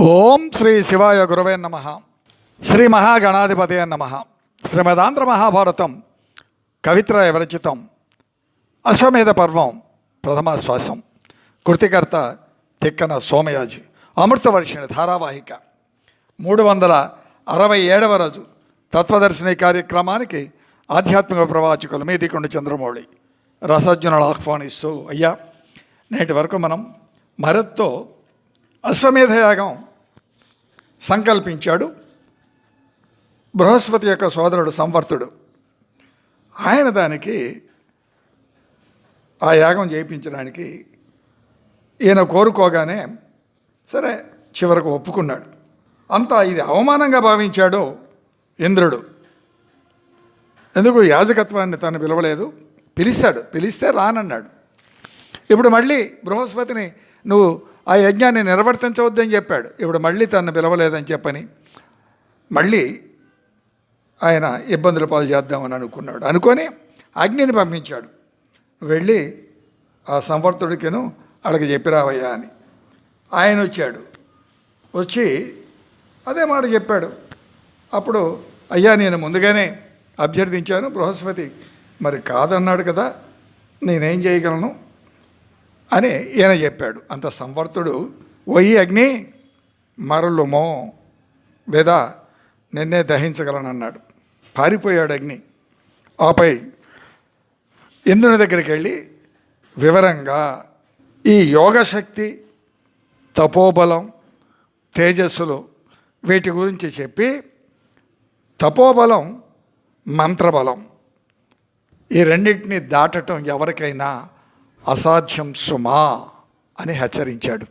ఓం శ్రీ శివాయ గురవే నమ. శ్రీ మహాగణాధిపతే నమ. శ్రీమదాంధ్ర మహాభారతం కవిత్ర విరచితం. అశ్వమేధ పర్వం ప్రథమ శ్వాసం కృతికర్త తిక్కన సోమయాజి. అమృతవర్షిణి ధారావాహిక. మూడు వందల అరవై ఏడవ రోజు తత్వదర్శిని కార్యక్రమానికి ఆధ్యాత్మిక ప్రవాచకులు మీదికొండ చంద్రమౌళి. రసజ్ఞులను ఆహ్వానిస్తూ అయ్యా నేటి వరకు మనం మరత్తో అశ్వమేధ యాగం సంకల్పించాడు. బృహస్పతి యొక్క సోదరుడు సంవర్తుడు. ఆయన దానికి ఆ యాగం చేయించడానికి ఈయన కోరుకోగానే సరే చివరకు ఒప్పుకున్నాడు. అంతా ఇది అవమానంగా భావించాడు ఇంద్రుడు. ఎందుకు యాజకత్వాన్ని తను పిలవలేదు? పిలిచాడు పిలిస్తే రానన్నాడు. ఇప్పుడు మళ్ళీ బృహస్పతిని నువ్వు ఆ యజ్ఞాన్ని నిర్వర్తించవద్దని చెప్పాడు. ఇప్పుడు మళ్ళీ తను పిలవలేదని చెప్పని మళ్ళీ ఆయన ఇబ్బందుల పాలు చేద్దామని అనుకున్నాడు. అనుకొని అగ్నిని పంపించాడు. వెళ్ళి ఆ సంవర్తుడికిను అడగ చెప్పిరావయ్యా అని. ఆయన వచ్చాడు. వచ్చి అదే మాట చెప్పాడు. అప్పుడు అయ్యా నేను ముందుగానే అభ్యర్థించాను బృహస్పతి మరి కాదన్నాడు కదా నేనేం చేయగలను? అని ఈయన చెప్పాడు. అంత సంవర్తుడు వయ్యి అగ్ని మరలుమో లేదా నిన్నే దహించగలనన్నాడు. పారిపోయాడు అగ్ని. ఆపై ఇంద్రుని దగ్గరికి వెళ్ళి వివరంగా ఈ యోగశక్తి తపోబలం తేజస్సులు వీటి గురించి చెప్పి తపోబలం మంత్రబలం ఈ రెండింటిని దాటటం ఎవరికైనా అసాధ్యం సుమా అని హెచ్చరించాడు.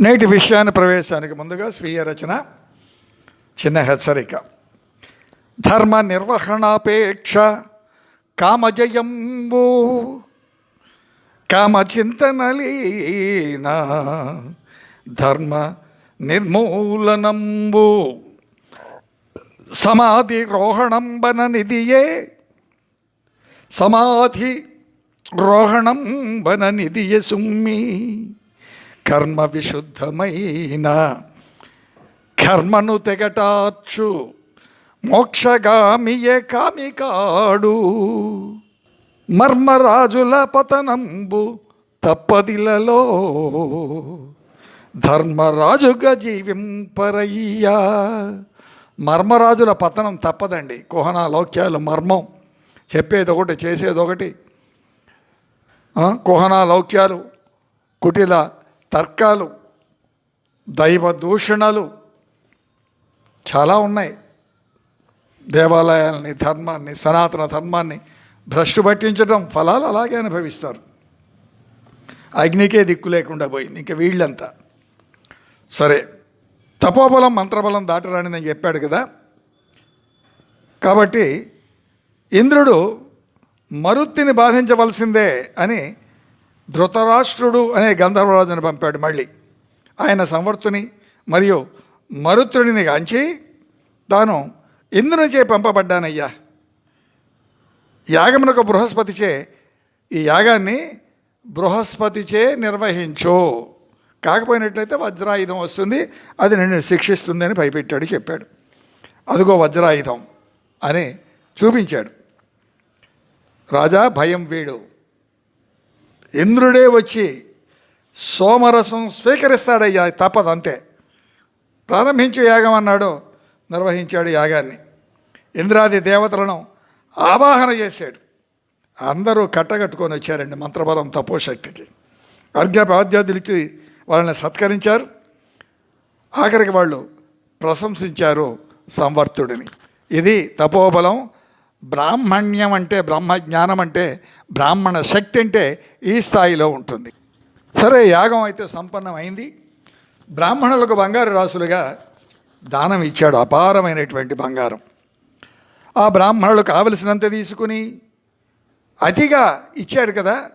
నేటి విషయాన్ని ప్రవేశానికి ముందుగా స్వీయ రచన చిన్న హెచ్చరిక. ధర్మ నిర్వహణాపేక్ష కామజయంబు కామచింతనలీన ధర్మ నిర్మూలనంబు. సమాధి రోహణంబన నిధియే సమాధి రోహణం వన నిధియ సుమ్మి. కర్మ విశుద్ధమైన కర్మను తెగటార్చు మోక్షగామియే కామికాడు. మర్మరాజుల పతనంబు తప్పదిలలో ధర్మరాజుగా జీవింపరయ్యా. మర్మరాజుల పతనం తప్పదండి. కుహన లోక్యాలు మర్మం చెప్పేది ఒకటి చేసేది ఒకటి కుహన లౌక్యాలు కుటిల తర్కాలు దైవ దూషణలు చాలా ఉన్నాయి. దేవాలయాల్ని ధర్మాన్ని సనాతన ధర్మాన్ని భ్రష్టు పట్టించడం ఫలాలు అలాగే అనుభవిస్తారు. అగ్నికే దిక్కు లేకుండా పోయింది ఇంకా వీళ్ళంతా. సరే తపోబలం మంత్రబలం దాటరానిదని చెప్పాడు కదా. కాబట్టి ఇంద్రుడు మరుత్తిని బాధించవలసిందే అని ధృతరాష్ట్రుడు అనే గంధర్వరాజుని పంపాడు మళ్ళీ. ఆయన సంవర్తుని మరియు మరుత్రుడిని గాంచి తాను ఇంద్రునిచే పంపబడ్డానయ్యా. యాగమునకు బృహస్పతిచే ఈ యాగాన్ని బృహస్పతిచే నిర్వహించు. కాకపోయినట్లయితే వజ్రాయుధం వస్తుంది అది నిన్ను శిక్షిస్తుంది అని భయపెట్టాడు చెప్పాడు. అదిగో వజ్రాయుధం అని చూపించాడు. రాజా భయం వీడు. ఇంద్రుడే వచ్చి సోమరసం స్వీకరిస్తాడయ్యా తప్పదు అంతే. ప్రారంభించు యాగం అన్నాడు నిర్వహించాడు యాగాన్ని. ఇంద్రాది దేవతలను ఆవాహన చేశాడు. అందరూ కట్టగట్టుకొని వచ్చారండి మంత్రబలం తపోశక్తికి. అర్ఘ్యపాద్యాదులు ఇచ్చి వాళ్ళని సత్కరించారు. ఆఖరికి వాళ్ళు ప్రశంసించారు సంవర్తుడిని. ఇది తపోబలం బ్రాహ్మణ్యం అంటే బ్రహ్మ జ్ఞానం అంటే బ్రాహ్మణ శక్తి అంటే ఈ స్థాయిలో ఉంటుంది. సరే యాగం అయితే సంపన్నమైంది. బ్రాహ్మణులకు బంగారు రాసులుగా దానం ఇచ్చాడు అపారమైనటువంటి బంగారం. ఆ బ్రాహ్మణులు కావలసినంత తీసుకుని అతిగా ఇచ్చాడు కదా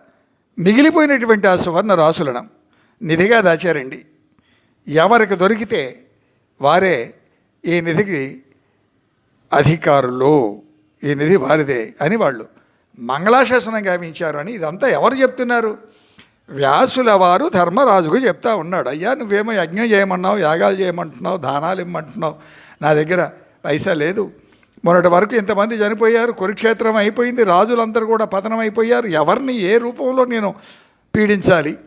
మిగిలిపోయినటువంటి ఆ సువర్ణ రాసులను నిధిగా దాచారండి. ఎవరికి దొరికితే వారే ఈ నిధికి అధికారులు. ఈ నిధి వారిదే అని వాళ్ళు మంగళాశాసనం గావించారు అని ఇదంతా ఎవరు చెప్తున్నారు? వ్యాసుల వారు ధర్మరాజుకు చెప్తా ఉన్నాడు. అయ్యా నువ్వేమో యజ్ఞం చేయమన్నావు యాగాలు చేయమంటున్నావు దానాలు ఇమ్మంటున్నావు. నా దగ్గర పైసా లేదు. మొన్నటి వరకు ఇంతమంది చనిపోయారు కురుక్షేత్రం అయిపోయింది రాజులందరూ కూడా పతనం అయిపోయారు. ఎవరిని ఏ రూపంలో నేను పీడించాలి?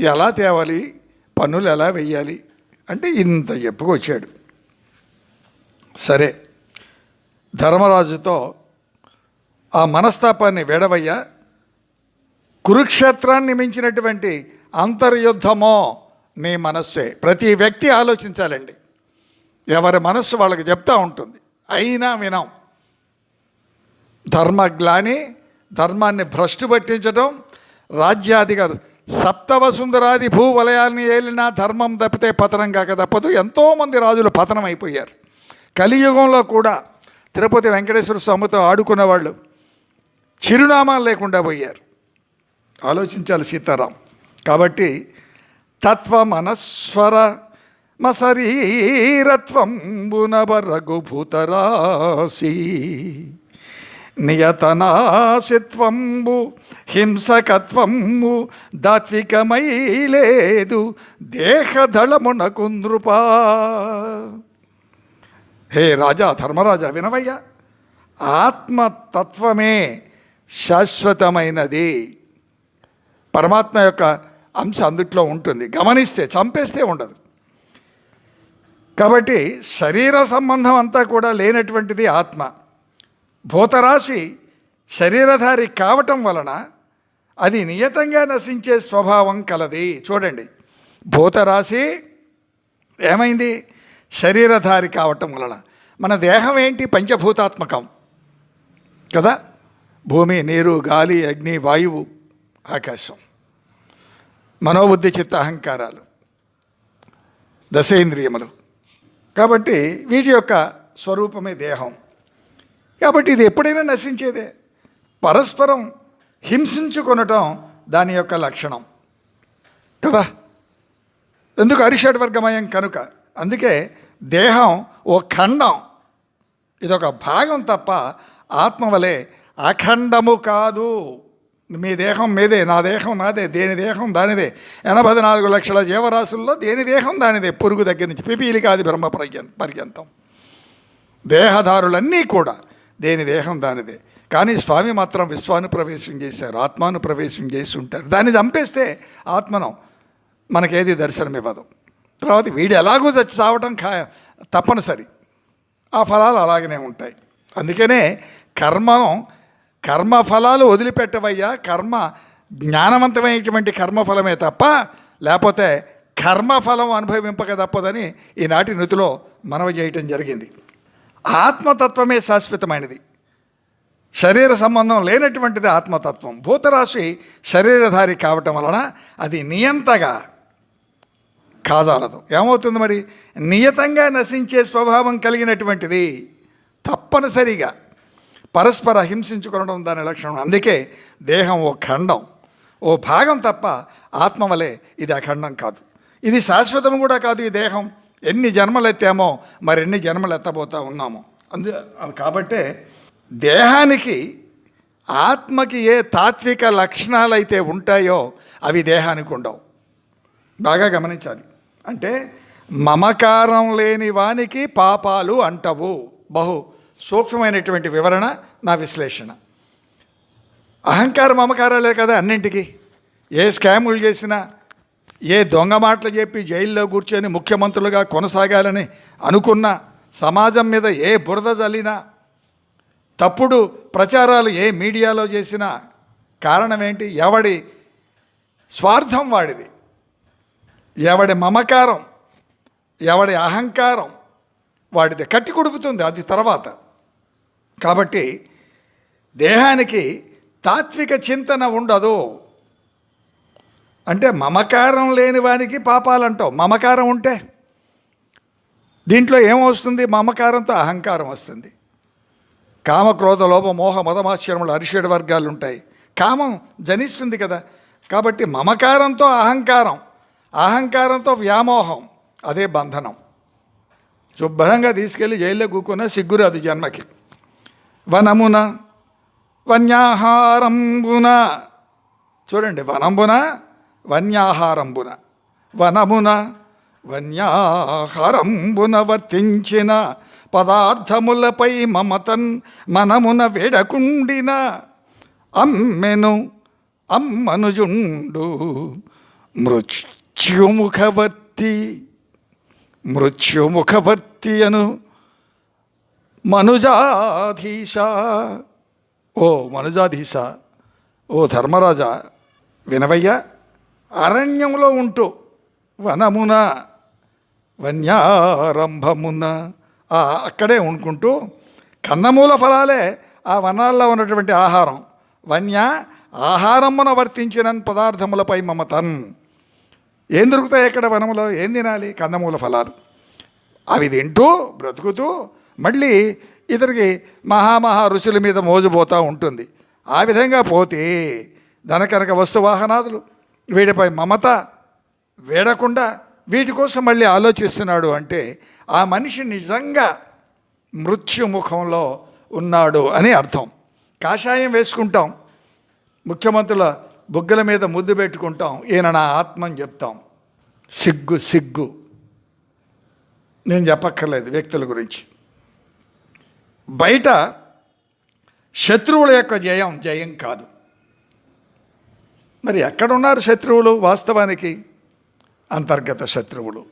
ఎలా తేవాలి? పన్నులు ఎలా వెయ్యాలి? అంటే ఇంత చెప్పుకొచ్చాడు. సరే. ధర్మరాజుతో ఆ మనస్తాపాన్ని వేడవయ్యా. కురుక్షేత్రాన్ని మించినటువంటి అంతర్యుద్ధమో నీ మనస్సే. ప్రతి వ్యక్తి ఆలోచించాలండి. ఎవరి మనస్సు వాళ్ళకి చెప్తా ఉంటుంది. అయినా వినం. ధర్మగ్లాని ధర్మాన్ని భ్రష్టు పట్టించడం రాజ్యాధిక సప్తవసుందరాది భూవలయాన్ని ఏలినా ధర్మం తప్పితే పతనం కాక తప్పదు. ఎంతోమంది రాజులు పతనం అయిపోయారు కలియుగంలో కూడా తిరుపతి వెంకటేశ్వర స్వామితో ఆడుకున్న వాళ్ళు చిరునామాలు లేకుండా పోయారు. ఆలోచించాలి సీతారాం. కాబట్టి తత్వమనస్వర మశరీరత్వం రఘుభూతరాశి నియతనాశిత్వంబు హింసకత్వంబు దాత్వికమై లేదు దేహదళమునకు నృపా. హే రాజా ధర్మరాజా వినవయ్యా. ఆత్మతత్వమే శాశ్వతమైనది. పరమాత్మ యొక్క అంశ అందుట్లో ఉంటుంది. గమనిస్తే చంపేస్తే ఉండదు. కాబట్టి శరీర సంబంధం అంతా కూడా లేనటువంటిది ఆత్మ. భూతరాశి శరీరధారి కావటం వలన అది నియతంగా నశించే స్వభావం కలది. చూడండి. భూతరాశి ఏమైంది? శరీరధారి కావటం వలన మన దేహం ఏంటి? పంచభూతాత్మకం. కదా? భూమి నీరు గాలి అగ్ని వాయువు ఆకాశం. మనోబుద్ధి చిత్త అహంకారాలు దశేంద్రియములు. కాబట్టి వీటి యొక్క స్వరూపమే దేహం. కాబట్టి ఇది ఎప్పుడైనా నశించేదే. పరస్పరం హింసించుకొనటం దాని యొక్క లక్షణం. కదా? ఎందుకు అరిషడ్ వర్గమయం కనుక? అందుకే దేహం ఓ ఖండం. ఇదొక భాగం తప్ప ఆత్మ వలె అఖండము కాదు. మీ దేహం మీదే నా దేహం నాదే దేని దేహం దానిదే. ఎనభై నాలుగు లక్షల జీవరాశుల్లో దేని దేహం దానిదే పురుగు దగ్గర నుంచి పిపీలికాది బ్రహ్మ పర్యం పర్యంతం. దేహదారులన్నీ కూడా దేని దేహం దానిదే. కానీ స్వామి మాత్రం విశ్వాను ప్రవేశం చేశారు ఆత్మాను ప్రవేశం చేసి ఉంటారు. దాన్ని చంపేస్తే ఆత్మను మనకేది దర్శనం ఇవ్వదు తర్వాత వీడు ఎలాగో చచ్చి చావటం ఖా తప్పనిసరి. ఆ ఫలాలు అలాగనే ఉంటాయి. అందుకనే కర్మం కర్మ ఫలాలు వదిలిపెట్టవయ్యా. కర్మ జ్ఞానవంతమైనటువంటి కర్మఫలమే తప్ప లేకపోతే కర్మఫలం అనుభవింపక తప్పదని ఈనాటి నృతిలో మనవి చేయటం జరిగింది. ఆత్మతత్వమే శాశ్వతమైనది. శరీర సంబంధం లేనటువంటిది ఆత్మతత్వం. భూతరాశి శరీరధారి కావటం వలన అది నియంతగా కాజాలదు. ఏమవుతుంది మరి? నియతంగా నశించే స్వభావం కలిగినటువంటిది తప్పనిసరిగా పరస్పర హింసించుకోవడం దాని లక్షణం. అందుకే దేహం ఓ ఖండం. ఓ భాగం తప్ప ఆత్మ వలె ఇది అఖండం కాదు. ఇది శాశ్వతం కూడా కాదు ఈ దేహం. ఎన్ని జన్మలు ఎత్తామో మరెన్ని జన్మలు ఎత్తబోతా ఉన్నామో. అందు కాబట్టే దేహానికి ఆత్మకి ఏ తాత్విక లక్షణాలు అయితే ఉంటాయో అవి దేహానికి ఉండవు. బాగా గమనించాలి. అంటే మమకారం లేని వానికి పాపాలు అంటవు. బహు సూక్ష్మమైనటువంటి వివరణ నా విశ్లేషణ. అహంకార మమకారాలే కదా అన్నింటికి. ఏ స్కాములు చేసినా ఏ దొంగ మాటలు చెప్పి జైల్లో కూర్చొని ముఖ్యమంత్రులుగా కొనసాగాలని అనుకున్న సమాజం మీద ఏ బురద జల్లినా తప్పుడు ప్రచారాలు ఏ మీడియాలో చేసినా కారణం ఏంటి? ఎవడి స్వార్థం వాడిది. ఎవడి మమకారం ఎవడి అహంకారం వాడిది కట్టి కొడుపుతుంది అది తర్వాత. కాబట్టి దేహానికి తాత్విక చింతన ఉండదు. అంటే మమకారం లేని వానికి పాపాలంటావు. మమకారం ఉంటే దీంట్లో ఏమొస్తుంది మమకారంతో అహంకారం వస్తుంది. కామక్రోధ లోభ మోహ మదమాశ్రములు అరిషేడు వర్గాలు ఉంటాయి. కామం జనిస్తుంది కదా. కాబట్టి మమకారంతో అహంకారం. అహంకారంతో వ్యామోహం అదే బంధనం. శుభ్రంగా తీసుకెళ్ళి జైల్లో కూకున్న సిగ్గురు అది జన్మకి. వనమున వన్యాహారంబున. చూడండి వనంబున వన్యాహారంబున. వనమున వన్యాహారంబున వర్తించిన పదార్థములపై మమతన్ మనమున వేడకుండిన. అమ్మెను అమ్మనుజుండు మృత్యుముఖవర్తి మృత్యుముఖవర్తి అను మనుజాధీశ. ఓ మనుజాధీశ ఓ ధర్మరాజా వినవయ్యా అరణ్యంలో ఉంటూ వనమున వన్యారంభమున. ఆ అక్కడే ఉండుకుంటూ కందమూల ఫలాలే ఆ వనాల్లో ఉన్నటువంటి ఆహారం. వన్య ఆహారమున వర్తించిన పదార్థములపై మమతన్. ఏం దొరుకుతాయి ఎక్కడ వనములో? ఏం తినాలి? కందమూల ఫలాలు. అవి తింటూ బ్రతుకుతూ మళ్ళీ ఇతనికి మహామహా ఋషుల మీద మోజుపోతూ ఉంటుంది. ఆ విధంగా పోతే ధనకనక వస్తు వాహనాదులు మమత వేడకుండా వీటి కోసం మళ్ళీ ఆలోచిస్తున్నాడు అంటే ఆ మనిషి నిజంగా మృత్యుముఖంలో ఉన్నాడు అని అర్థం. కాషాయం వేసుకుంటాం. ముఖ్యమంత్రుల బుగ్గల మీద ముద్దు పెట్టుకుంటాం. ఈయన నా ఆత్మని చెప్తాం. సిగ్గు సిగ్గు. నేను చెప్పక్కర్లేదు వ్యక్తుల గురించి. బయట శత్రువుల యొక్క జయం జయం కాదు. మరి ఎక్కడున్నారు శత్రువులు వాస్తవానికి? అంతర్గత శత్రువులు.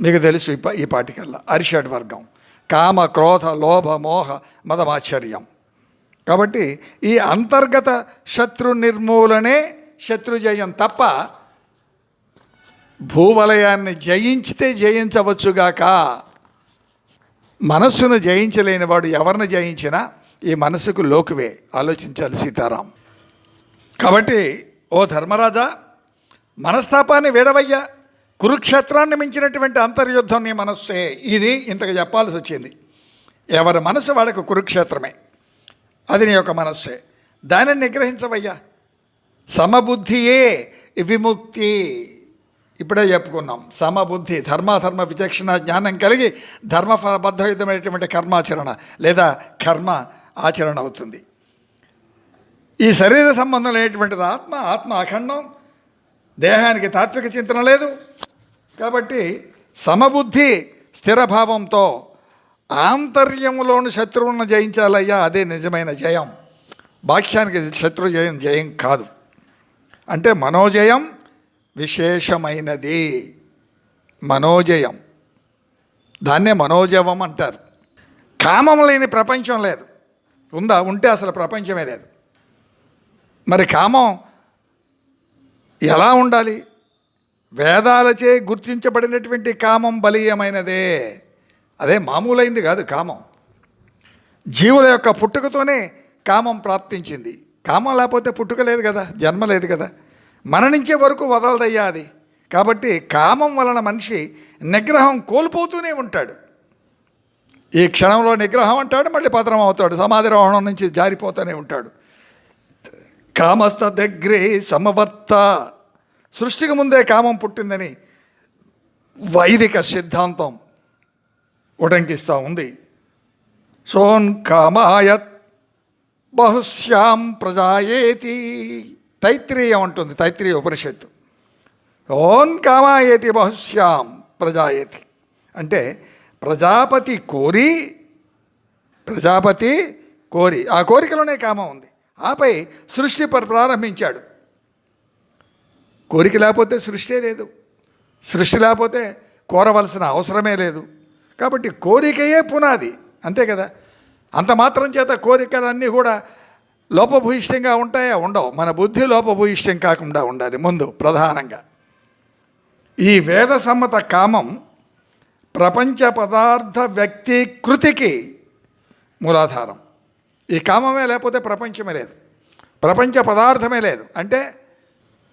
మీకు తెలుసు ఈ ఈ పాటికల్లా. అరిషడ్ వర్గం. కామ క్రోధ లోభ మోహ మదమాశ్చర్యం కాబట్టి ఈ అంతర్గత శత్రు నిర్మూలనే శత్రు జయం తప్ప భూవలయాన్ని జయించితే జయించవచ్చుగాక. మనస్సును జయించలేని వాడు ఎవరిని జయించినా ఈ మనసుకు లోకువే ఆలోచించాలి సీతారాం. కాబట్టి ఓ ధర్మరాజా మనస్తాపాన్ని వేడవయ్యా. కురుక్షేత్రాన్ని మించినటువంటి అంతర్యుద్ధం నీ మనస్సే. ఇది ఇంతకు చెప్పాల్సి వచ్చింది. ఎవరి మనసు వాళ్ళకు కురుక్షేత్రమే. అది నీ యొక్క మనస్సే. దానిని నిగ్రహించవయ్యా. సమబుద్ధియే విముక్తి. ఇప్పుడే చెప్పుకున్నాం. సమబుద్ధి ధర్మాధర్మ విచక్షణ జ్ఞానం కలిగి ధర్మబద్ధయుతమైనటువంటి కర్మాచరణ లేదా కర్మ ఆచరణ అవుతుంది. ఈ శరీర సంబంధం లేనటువంటిది ఆత్మ ఆత్మ అఖండం. దేహానికి తాత్విక చింతన లేదు. కాబట్టి సమబుద్ధి స్థిరభావంతో ఆంతర్యములోని శత్రువులను జయించాలయ్యా అదే నిజమైన జయం. బాహ్యానికి శత్రు జయం జయం కాదు. అంటే మనోజయం విశేషమైనది. మనోజయం. దాన్నే మనోజవం అంటారు. కామం లేని ప్రపంచం లేదు. ఉందా? ఉంటే అసలు ప్రపంచమే లేదు. మరి కామం ఎలా ఉండాలి? వేదాలచే గుర్తించబడినటువంటి కామం బలీయమైనదే. అదే మామూలైంది కాదు కామం. జీవుల యొక్క పుట్టుకతోనే కామం ప్రాప్తించింది. కామం లేకపోతే పుట్టుక లేదు కదా జన్మ లేదు కదా. మరణించే వరకు వదలదయ్యా అది. కాబట్టి కామం వలన మనిషి నిగ్రహం కోల్పోతూనే ఉంటాడు. ఈ క్షణంలో నిగ్రహం అంటాడు మళ్ళీ పతనం అవుతాడు సమాధి రోహణం నుంచి జారిపోతూనే ఉంటాడు. కామస్థ దగ్గరే సమవర్త. సృష్టికి ముందే కామం పుట్టిందని వైదిక సిద్ధాంతం ఉటంకిస్తూ ఉంది సోన్ కామాయత్ బహుశ్యాం ప్రజాయేతి. తైత్రీయం అంటుంది తైత్రీయ ఉపనిషత్తు. ఓన్ కామాయేతి బహుశ్యాం ప్రజాయేతి. అంటే ప్రజాపతి కోరి ప్రజాపతి కోరి. ఆ కోరికలోనే కామం ఉంది. ఆపై సృష్టి ప్రారంభించాడు. కోరిక లేకపోతే సృష్టి లేదు. సృష్టి లేకపోతే కోరవలసిన అవసరమే లేదు. కాబట్టి కోరికయే పునాది. అంతే కదా? అంత మాత్రం చేత కోరికలన్నీ కూడా లోపభూయిష్టంగా ఉంటాయా? ఉండవు. మన బుద్ధి లోపభూయిష్టం కాకుండా ఉండాలి ముందు ప్రధానంగా. ఈ వేద సమ్మత కామం ప్రపంచ పదార్థ వ్యక్తీకృతికి మూలాధారం. ఈ కామమే లేకపోతే ప్రపంచమే లేదు. ప్రపంచ పదార్థమే లేదు. అంటే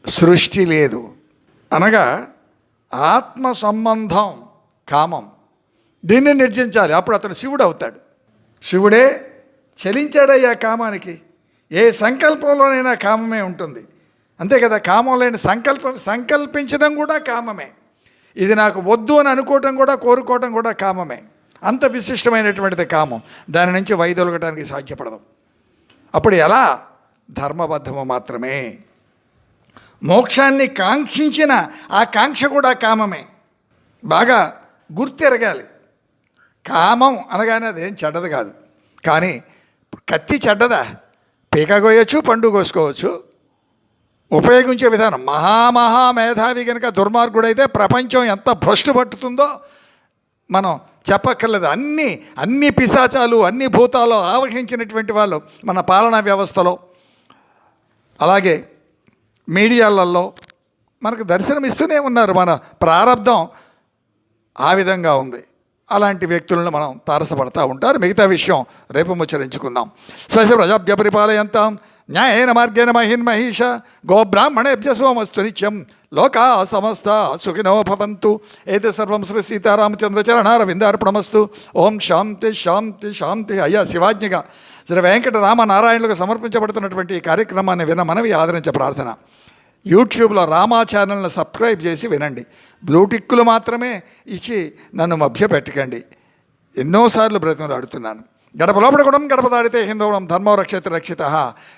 సృష్టి లేదు. అనగా ఆత్మ సంబంధం కామం. దీన్ని నిర్జించాలి. అప్పుడు అతడు శివుడు అవుతాడు. శివుడే చలించాడయ్యా కామానికి. ఏ సంకల్పంలోనైనా కామమే ఉంటుంది. అంతే కదా కామం లేని సంకల్పం సంకల్పించడం కూడా కామమే. ఇది నాకు వద్దు అని అనుకోవటం కూడా కోరుకోవటం కూడా కామమే. అంత విశిష్టమైనటువంటిది కామం. దాని నుంచి వైదొలగటానికి సాధ్యపడదు. అప్పుడు ఎలా? ధర్మబద్ధము మాత్రమే. మోక్షాన్ని కాంక్షించిన ఆ కాంక్ష కూడా కామమే. బాగా గుర్తెరగాలి. కామం అనగానే అదేం చెడ్డది కాదు. కానీ కత్తి చెడ్డదా? పీక కోయచ్చు పండు కోసుకోవచ్చు. ఉపయోగించే విధానం. మహామహా మేధావి కనుక దుర్మార్గుడైతే ప్రపంచం ఎంత భ్రష్టు పట్టుతుందో మనం చెప్పక్కర్లేదు. అన్ని అన్ని పిశాచాలు అన్ని భూతాలు ఆవహించినటువంటి వాళ్ళు మన పాలనా వ్యవస్థలో. అలాగే మీడియాలలో మనకు దర్శనమిస్తూనే ఉన్నారు. మన ప్రారంధం ఆ విధంగా ఉంది. అలాంటి వ్యక్తులను మనం తారసపడతా ఉంటారు. మిగతా విషయం రేపు ముచ్చరించుకుందాం. స్వశ ప్రజాభ్య పరిపాలయంతాం. న్యాయేన మార్గేణ మహిన్ మహిష గోబ్రాహ్మణేభ్య సోమస్తు నిత్యం. లోకా సమస్త సుఖినో భవంతు. ఏది సర్వం శ్రీ సీతారామచంద్రచరణారవిందార్పణమస్తు. ఓం శాంతి శాంతి శాంతి. అయ్యా శివాజ్ఞగా. శ్రీ వెంకట రామనారాయణులకు సమర్పించబడుతున్నటువంటి ఈ కార్యక్రమాన్ని విన మనవి ఆదరించే ప్రార్థన. యూట్యూబ్లో రామా ఛానల్ని సబ్స్క్రైబ్ చేసి వినండి. బ్లూటిక్కులు మాత్రమే ఇచ్చి నన్ను మభ్య పెట్టకండి ఎన్నోసార్లు బ్రతిమలాడుతున్నాను గడప లోపల కూడా గడప దాడితే హిందువుడం ధర్మో రక్షిత రక్షిత.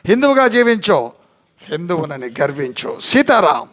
హిందువుగా జీవించో. హిందువునని గర్వించో. సీతారాం.